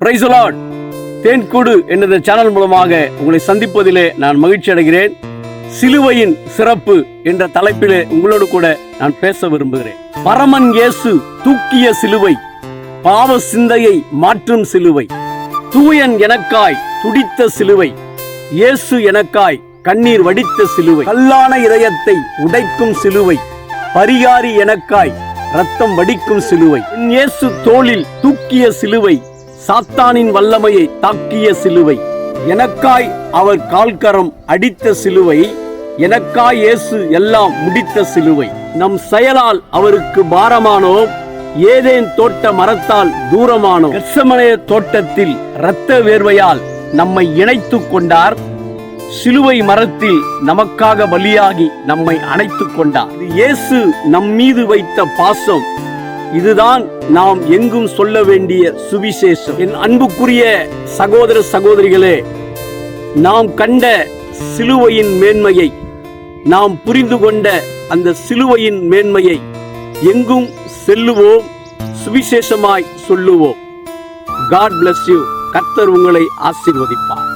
Price Lord தேன்கூடு என்ற channel மூலமாக உங்களை சந்திப்பதிலே நான் மகிழ்ச்சி அடைகிறேன். சிலுவையின் சிறப்பு என்ற தலைப்பிலே உங்களோடு கூட நான் பேச விரும்புகிறேன். பரமன் இயேசு தூக்கிய சிலுவை பாவ சிந்தையை மாற்றும் சிலுவை தூயன் எனக்காய் துடித்த சிலுவை இயேசு எனக்காய் கண்ணீர் வடித்த சிலுவை கல்லான இதயத்தை உடைக்கும் சிலுவை பரிகாரி எனக்காய் ரத்தம் வடிக்கும் சிலுவை இயேசு தோளில் தூக்கிய சிலுவை சாத்தானின் வல்லமையை தாக்கிய சிலுவை. எனக்காய் அவர் கால்கரம் அடித்த சிலுவை. எனக்காய் இயேசு எல்லாம் முடித்த சிலுவை. நம் செயலால் அவருக்கு பாரமானோம் ஏதேன் தோட்ட மரத்தால் தூரமானோம் கெத்செமனே தோட்டத்தில் இரத்த வேர்வையால் நம்மை இணைத்துக் கொண்டார். சிலுவை மரத்தில் நமக்காக பலியாகி நம்மை அணைத்துக் கொண்டார். இயேசு நம் மீது வைத்த பாசம். இதுதான் நாம் எங்கும் சொல்ல வேண்டிய சுவிசேஷம். என் அன்புக்குரிய சகோதர சகோதரிகளே நாம் கண்ட சிலுவையின் மேன்மையை நாம் புரிந்து கொண்ட அந்த சிலுவையின் மேன்மையை எங்கும் செல்லுவோம் சுவிசேஷமாய் சொல்லுவோம். காட் பிளஸ் யூ கர்த்தர் உங்களை ஆசீர்வதிப்பார்.